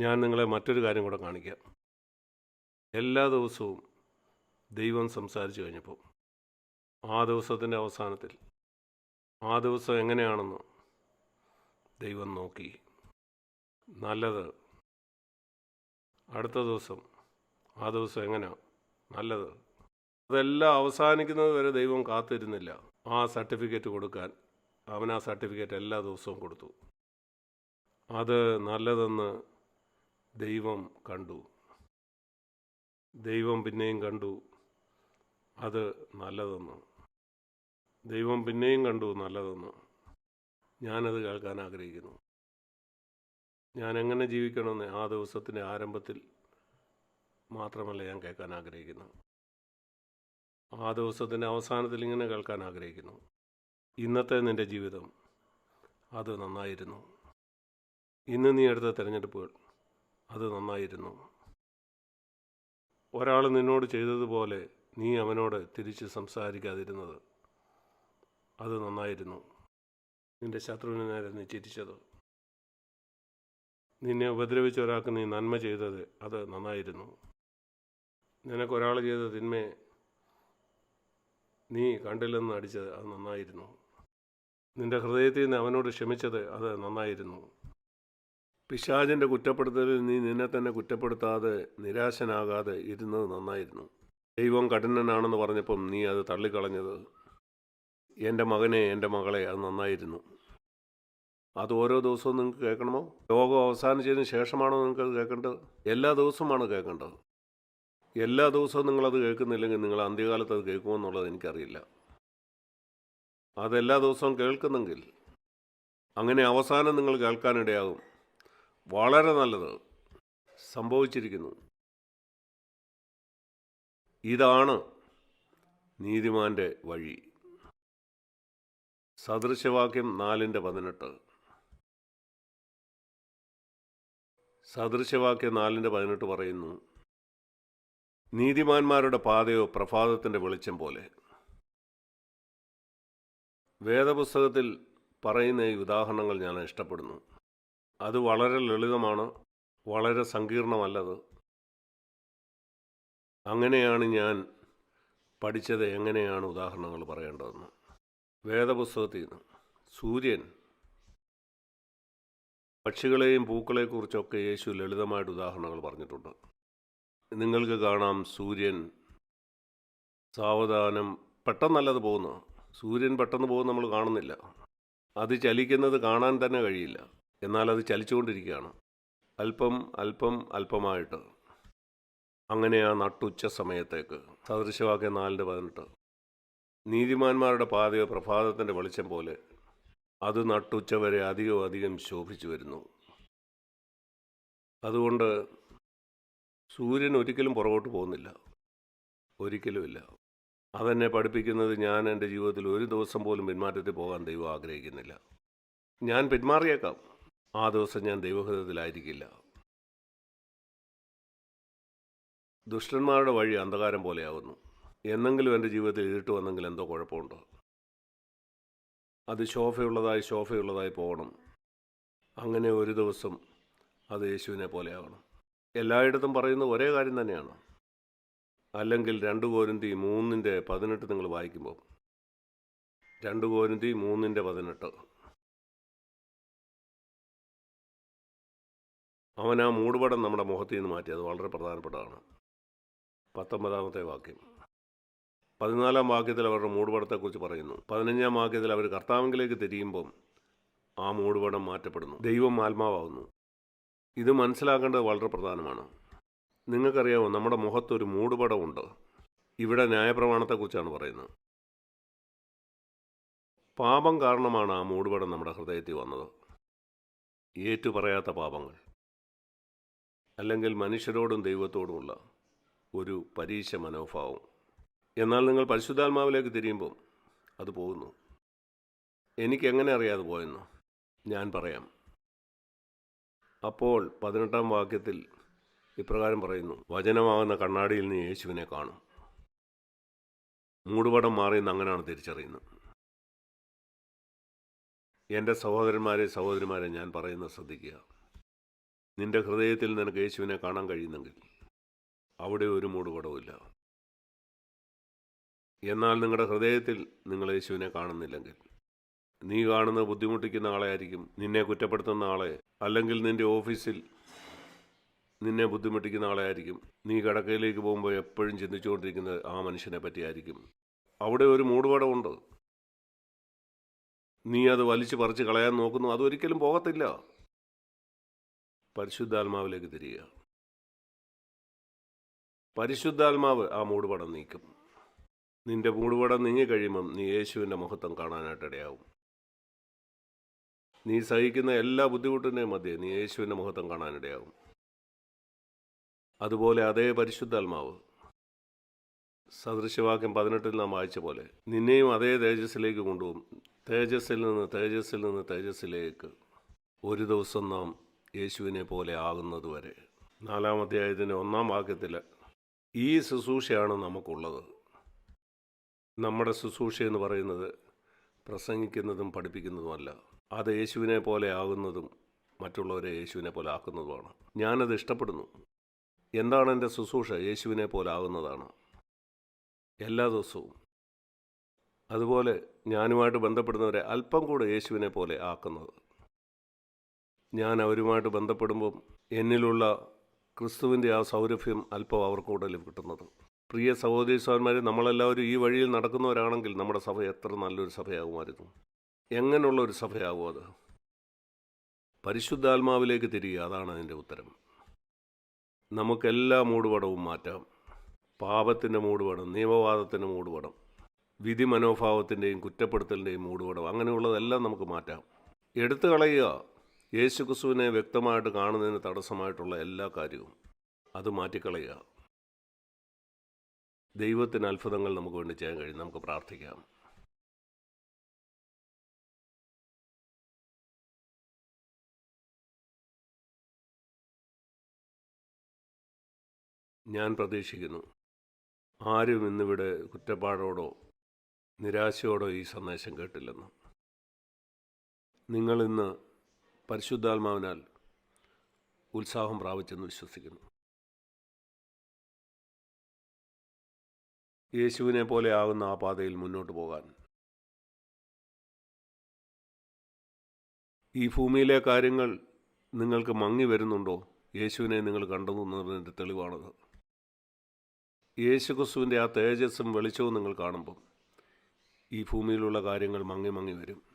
ഞാൻ നിങ്ങളെ മറ്റൊരു കാര്യം കൂടെ കാണിക്കാം. എല്ലാ ദിവസവും ദൈവം സംസാരിച്ചു കഴിഞ്ഞപ്പോൾ ആ ദിവസത്തിന്റെ അവസാനത്തിൽ ആ ദിവസം എങ്ങനെയാണെന്ന് ദൈവം നോക്കി. നല്ലത് അടുത്ത ദിവസം ആ ദിവസം എങ്ങനെയാ നല്ലത്. അതെല്ലാം അവസാനിക്കുന്നത് വരെ ദൈവം കാത്തിരുന്നില്ല. ആ സർട്ടിഫിക്കറ്റ് കൊടുക്കാൻ അവൻ ആ സർട്ടിഫിക്കറ്റ് എല്ലാ ദിവസവും കൊടുത്തു. അത് നല്ലതെന്ന് ദൈവം കണ്ടു. ദൈവം പിന്നെയും കണ്ടു. അത് നല്ലതെന്ന്. ദൈവം പിന്നെയും കണ്ടു നല്ലതെന്ന്. ഞാനത് കേൾക്കാൻ ആഗ്രഹിക്കുന്നു. ഞാൻ എങ്ങനെ ജീവിക്കണമെന്ന് ആ ദിവസത്തിന്റെ ആരംഭത്തിൽ മാത്രമല്ല ഞാൻ കേൾക്കാൻ ആഗ്രഹിക്കുന്നു. ആ ദിവസത്തിന്റെ അവസാനത്തിൽ ഇങ്ങനെ കേൾക്കാൻ ആഗ്രഹിക്കുന്നു. ഇന്നത്തെ നിന്റെ ജീവിതം അത് നന്നായിരുന്നു. ഇന്ന് നീ എടുത്ത തിരഞ്ഞെടുപ്പുകൾ അത് നന്നായിരുന്നു. ഒരാൾ നിന്നോട് ചെയ്തതുപോലെ നീ അവനോട് തിരിച്ച് സംസാരിക്കാതിരുന്നത്. അത് നന്നായിരുന്നു. നിന്റെ ശത്രുവിനെ നേരെ നീ ചിരിച്ചത്. നിന്നെ ഉപദ്രവിച്ച ഒരാൾക്ക് നീ നന്മ ചെയ്തത് അത് നന്നായിരുന്നു. നിനക്കൊരാൾ ചെയ്ത തിന്മയെ നീ കണ്ടില്ലെന്ന് അടിച്ചത് അത് നന്നായിരുന്നു. നിന്റെ ഹൃദയത്തിൽ നിന്ന് അവനോട് ക്ഷമിച്ചത് അത് നന്നായിരുന്നു. പിശാചിന്റെ കുറ്റപ്പെടുത്തലിൽ നീ നിന്നെ തന്നെ കുറ്റപ്പെടുത്താതെ നിരാശനാകാതെ ഇരുന്നത് നന്നായിരുന്നു. ദൈവം കഠിനനാണെന്ന് പറഞ്ഞപ്പം നീ അത് തള്ളിക്കളഞ്ഞത്. എന്റെ മകനെ എന്റെ മകളെ അത് നന്നായിരുന്നു. അത് ഓരോ ദിവസവും നിങ്ങൾക്ക് കേൾക്കണമോ? ലോകം അവസാനിച്ചതിന് ശേഷമാണോ നിങ്ങൾക്ക് അത് കേൾക്കേണ്ടത്? എല്ലാ ദിവസവുമാണ് കേൾക്കേണ്ടത്. എല്ലാ ദിവസവും നിങ്ങളത് കേൾക്കുന്നില്ലെങ്കിൽ നിങ്ങൾ അന്ത്യകാലത്ത് അത് കേൾക്കുമോ എന്നുള്ളത് എനിക്കറിയില്ല. അതെല്ലാ ദിവസവും കേൾക്കുന്നെങ്കിൽ അങ്ങനെ അവസാനം നിങ്ങൾ കേൾക്കാനിടയാകും. വളരെ നല്ലത് സംഭവിച്ചിരിക്കുന്നു. ഇതാണ് നീതിമാന്റെ വഴി. സദൃശവാക്യം നാലിന്റെ പതിനെട്ട്. സദൃശവാക്യം നാലിന്റെ പതിനെട്ട് പറയുന്നു നീതിമാന്മാരുടെ പാതയോ പ്രഭാതത്തിന്റെ വെളിച്ചം പോലെ. വേദപുസ്തകത്തിൽ പറയുന്ന ഈ ഉദാഹരണങ്ങൾ ഞാൻ ഇഷ്ടപ്പെടുന്നു. അത് വളരെ ലളിതമാണ് വളരെ സങ്കീർണമല്ലത്. അങ്ങനെയാണ് ഞാൻ പഠിച്ചത് എങ്ങനെയാണ് ഉദാഹരണങ്ങൾ പറയേണ്ടതെന്ന്. വേദപുസ്തകത്തിൽ നിന്ന് സൂര്യൻ പക്ഷികളെയും പൂക്കളെക്കുറിച്ചൊക്കെ യേശു ലളിതമായിട്ട് ഉദാഹരണങ്ങൾ പറഞ്ഞിട്ടുണ്ട്. നിങ്ങൾക്ക് കാണാം സൂര്യൻ സാവധാനം പെട്ടെന്നല്ലത് പോകുന്നു. സൂര്യൻ പെട്ടെന്ന് പോകുന്ന നമ്മൾ കാണുന്നില്ല. അത് ചലിക്കുന്നത് കാണാൻ തന്നെ കഴിയില്ല. എന്നാൽ അത് ചലിച്ചുകൊണ്ടിരിക്കുകയാണ്. അല്പം അല്പം അല്പമായിട്ട്. അങ്ങനെ ആ നട്ടുച്ച സമയത്തേക്ക്. സദൃശവാക്യം നാലിന്റെ പതിനെട്ട്. നീതിമാന്മാരുടെ പാതയോ പ്രഭാതത്തിന്റെ വെളിച്ചം പോലെ അത് നട്ടുച്ച വരെ അധികവും അധികം ശോഭിച്ചു വരുന്നു. അതുകൊണ്ട് സൂര്യൻ ഒരിക്കലും പുറകോട്ട് പോകുന്നില്ല. ഒരിക്കലുമില്ല അതെന്നെ പഠിപ്പിക്കുന്നത് ഞാൻ എന്റെ ജീവിതത്തിൽ ഒരു ദിവസം പോലും പിന്മാറ്റത്തിൽ പോകാൻ ദൈവം ആഗ്രഹിക്കുന്നില്ല. ഞാൻ പിന്മാറിയേക്കാം. ആ ദിവസം ഞാൻ ദൈവഹൃതത്തിലായിരിക്കില്ല ദുഷ്ടന്മാരുടെ വഴി അന്ധകാരം പോലെയാകുന്നു എന്നെങ്കിലും എന്റെ ജീവിതത്തിൽ ഇരുട്ട് വന്നെങ്കിൽ എന്തോ കുഴപ്പമുണ്ടോ? അത് ശോഭയുള്ളതായി ശോഭയുള്ളതായി പോകണം. അങ്ങനെ ഒരു ദിവസം അത് യേശുവിനെ പോലെയാവണം. എല്ലായിടത്തും പറയുന്ന ഒരേ കാര്യം തന്നെയാണ്. അല്ലെങ്കിൽ രണ്ട് കോരിന്തി മൂന്നിന്റെ പതിനെട്ട് നിങ്ങൾ വായിക്കുമ്പോൾ. രണ്ട് കോരിന്തി മൂന്നിന്റെ പതിനെട്ട്. അവൻ ആ മൂടുപടം നമ്മുടെ മുഖത്തു നിന്ന് മാറ്റി. അത് വളരെ പ്രധാനപ്പെട്ടതാണ്. പത്തൊമ്പതാമത്തെ വാക്യം. പതിനാലാം വാക്യത്തിൽ അവരുടെ മൂടുപടത്തെക്കുറിച്ച് പറയുന്നു. പതിനഞ്ചാം വാക്യത്തിൽ അവർ കർത്താവിലേക്ക് തിരിയുമ്പം ആ മൂടുപടം മാറ്റപ്പെടുന്നു. ദൈവം ആത്മാവാകുന്നു. ഇത് മനസ്സിലാക്കേണ്ടത് വളരെ പ്രധാനമാണ്. നിങ്ങൾക്കറിയാമോ നമ്മുടെ മുഖത്തൊരു മൂടുപടമുണ്ട്. ഇവിടെ ന്യായപ്രമാണത്തെക്കുറിച്ചാണ് പറയുന്നത്. പാപം കാരണമാണ് ആ മൂടുപടം നമ്മുടെ ഹൃദയത്തിൽ വന്നത്. ഏറ്റു പറയാത്ത പാപങ്ങൾ. അല്ലെങ്കിൽ മനുഷ്യരോടും ദൈവത്തോടുമുള്ള ഒരു പരീക്ഷ മനോഭാവം. എന്നാൽ നിങ്ങൾ പരിശുദ്ധാത്മാവിലേക്ക് തിരിയുമ്പോൾ അത് പോകുന്നു. എനിക്കെങ്ങനെ അറിയാതെ പോയെന്ന് ഞാൻ പറയാം. അപ്പോൾ പതിനെട്ടാം വാക്യത്തിൽ ഇപ്രകാരം പറയുന്നു വചനമാകുന്ന കണ്ണാടിയിൽ നിന്ന് യേശുവിനെ കാണും. മൂടുപടം മാറിയെന്ന് അങ്ങനെയാണ് തിരിച്ചറിയുന്നത്. എന്റെ സഹോദരന്മാരെ സഹോദരിമാരെ ഞാൻ പറയുന്നത് ശ്രദ്ധിക്കുക. നിന്റെ ഹൃദയത്തിൽ നിനക്ക് യേശുവിനെ കാണാൻ കഴിയുന്നെങ്കിൽ അവിടെ ഒരു മൂടുപടവുമില്ല. എന്നാൽ നിങ്ങളുടെ ഹൃദയത്തിൽ നിങ്ങൾ യേശുവിനെ കാണുന്നില്ലെങ്കിൽ നീ കാണുന്ന ബുദ്ധിമുട്ടിക്കുന്ന ആളെയായിരിക്കും നിന്നെ കുറ്റപ്പെടുത്തുന്ന ആളെ അല്ലെങ്കിൽ നിന്റെ ഓഫീസിൽ നിന്നെ ബുദ്ധിമുട്ടിക്കുന്ന ആളെയായിരിക്കും നീ കടക്കയിലേക്ക് പോകുമ്പോൾ എപ്പോഴും ചിന്തിച്ചുകൊണ്ടിരിക്കുന്നത് ആ മനുഷ്യനെ പറ്റിയായിരിക്കും. അവിടെ ഒരു മൂടുപടമുണ്ട് നീ അത് വലിച്ചു പറിച്ച് കളയാൻ നോക്കുന്നു അതൊരിക്കലും പോകത്തില്ല. പരിശുദ്ധാത്മാവിലേക്ക് തിരിയുക. പരിശുദ്ധാത്മാവ് ആ മൂടുപടം നീക്കും. നിന്റെ മൂടുപടം നീങ്ങി കഴിയുമ്പം നീ യേശുവിന്റെ മഹത്വം കാണാനായിട്ടിടയാവും നീ സഹിക്കുന്ന എല്ലാ ബുദ്ധിമുട്ടിന്റെയും മധ്യേ നീ യേശുവിന്റെ മഹത്വം കാണാനിടയാവും അതുപോലെ അതേ പരിശുദ്ധാത്മാവ് സദൃശവാക്യം പതിനെട്ടിൽ നാം വായിച്ച പോലെ നിന്നെയും അതേ തേജസ്സിലേക്ക് കൊണ്ടുപോകും. തേജസ്സിൽ നിന്ന് തേജസ്സിൽ നിന്ന് തേജസ്സിലേക്ക് ഒരു ദിവസം നാം യേശുവിനെ പോലെ ആകുന്നതുവരെ. നാലാം അധ്യായത്തിന്റെ ഒന്നാം വാക്യത്തിൽ ഈ ശുശ്രൂഷയാണ് നമുക്കുള്ളത്. നമ്മുടെ ശുശ്രൂഷ എന്ന് പറയുന്നത് പ്രസംഗിക്കുന്നതും പഠിപ്പിക്കുന്നതുമല്ല. അത് യേശുവിനെ പോലെ ആകുന്നതും മറ്റുള്ളവരെ യേശുവിനെ പോലെ ആക്കുന്നതുമാണ്. ഞാനത് ഇഷ്ടപ്പെടുന്നു. എന്താണ് എന്റെ ശുശ്രൂഷ? യേശുവിനെ പോലെ ആകുന്നതാണ്. എല്ലാ ദിവസവും. അതുപോലെ ഞാനുമായിട്ട് ബന്ധപ്പെടുന്നവരെ അല്പം കൂടെ യേശുവിനെ പോലെ ആക്കുന്നത്. ഞാൻ അവരുമായിട്ട് ബന്ധപ്പെടുമ്പം എന്നിലുള്ള ക്രിസ്തുവിന്റെ ആ സൗരഭ്യം അല്പം അവർക്കൂടെ കിട്ടുന്നത്. പ്രിയ സഹോദരി നമ്മളെല്ലാവരും ഈ വഴിയിൽ നടക്കുന്നവരാണെങ്കിൽ നമ്മുടെ സഭ എത്ര നല്ലൊരു സഭയാകുമായിരുന്നു. എങ്ങനെയുള്ള ഒരു സഭയാകും അത്? പരിശുദ്ധാത്മാവിലേക്ക് തിരിയുക അതാണ് അതിന്റെ ഉത്തരം. നമുക്കെല്ലാ മൂടുപടവും മാറ്റാം. പാപത്തിന്റെ മൂടുപടം നിയമവാദത്തിന്റെ മൂടുപടം വിധി മനോഭാവത്തിന്റെയും കുറ്റപ്പെടുത്തലിന്റെയും മൂടുപടം അങ്ങനെയുള്ളതെല്ലാം നമുക്ക് മാറ്റാം. എടുത്തു കളയുക. യേശു ക്രിസ്തുവിനെ വ്യക്തമായിട്ട് കാണുന്നതിന് തടസ്സമായിട്ടുള്ള എല്ലാ കാര്യവും അത് മാറ്റിക്കളയുക. ദൈവത്തിന് അത്ഭുതങ്ങൾ നമുക്ക് വേണ്ടി ചെയ്യാൻ കഴിയും. നമുക്ക് പ്രാർത്ഥിക്കാം. ഞാൻ പ്രതീക്ഷിക്കുന്നു ആരും ഇന്നിവിടെ കുറ്റപ്പാടോടോ നിരാശയോടോ ഈ സന്ദേശം കേട്ടില്ലെന്ന്. നിങ്ങൾ ഇന്ന് പരിശുദ്ധാത്മാവിനാൽ ഉത്സാഹം പ്രാപിച്ചെന്ന് വിശ്വസിക്കുന്നു. യേശുവിനെ പോലെ ആകുന്ന ആ പാതയിൽ മുന്നോട്ട് പോകാൻ. ഈ ഭൂമിയിലെ കാര്യങ്ങൾ നിങ്ങൾക്ക് മങ്ങി വരുന്നുണ്ടോ? യേശുവിനെ നിങ്ങൾ കണ്ടെന്നതിന്റെ തെളിവാണത്. യേശു ക്രിസ്തുവിന്റെ ആ തേജസ്സും വെളിച്ചവും നിങ്ങൾ കാണുമ്പം ഈ ഭൂമിയിലുള്ള കാര്യങ്ങൾ മങ്ങി മങ്ങി വരും.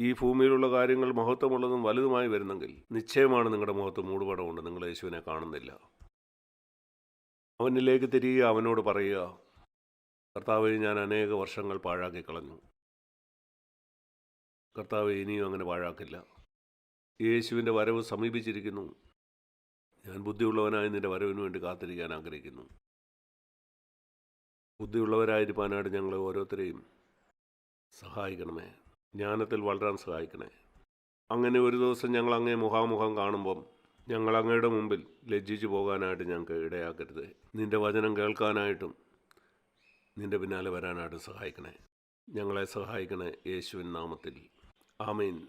ഈ ഭൂമിയിലുള്ള കാര്യങ്ങൾ മഹത്വമുള്ളതും വലുതുമായി വരുന്നെങ്കിൽ നിശ്ചയമാണ് നിങ്ങളുടെ മുഖത്ത് മൂടുപടമുണ്ട്. നിങ്ങൾ യേശുവിനെ കാണുന്നില്ല. അവനിലേക്ക് തിരിയുക അവനോട് പറയുക കർത്താവ് ഞാൻ അനേക വർഷങ്ങൾ പാഴാക്കി കളഞ്ഞു. കർത്താവ് ഇനിയും അങ്ങനെ പാഴാക്കില്ല. യേശുവിന്റെ വരവ് സമീപിച്ചിരിക്കുന്നു. ഞാൻ ബുദ്ധിയുള്ളവനായി നിന്റെ വരവിന് വേണ്ടി കാത്തിരിക്കാൻ ആഗ്രഹിക്കുന്നു. ബുദ്ധിയുള്ളവരായിരിക്കാനായിട്ട് ഞങ്ങളെ ഓരോരുത്തരെയും സഹായിക്കണമേ. ജ്ഞാനത്തിൽ വളരാൻ സഹായിക്കണേ. അങ്ങനെ ഒരു ദിവസം ഞങ്ങൾ അങ്ങേ മുഖാമുഖം കാണുമ്പം ഞങ്ങൾ അങ്ങയുടെ മുമ്പിൽ ലജ്ജിച്ചു പോകാനായിട്ട് ഞങ്ങൾക്ക് ഇടയാക്കരുത്. നിന്റെ വചനം കേൾക്കാനായിട്ടും നിന്റെ പിന്നാലെ വരാനായിട്ട് സഹായിക്കണേ. ഞങ്ങളെ സഹായിക്കണേ യേശുവിൻ നാമത്തിൽ. ആമീൻ.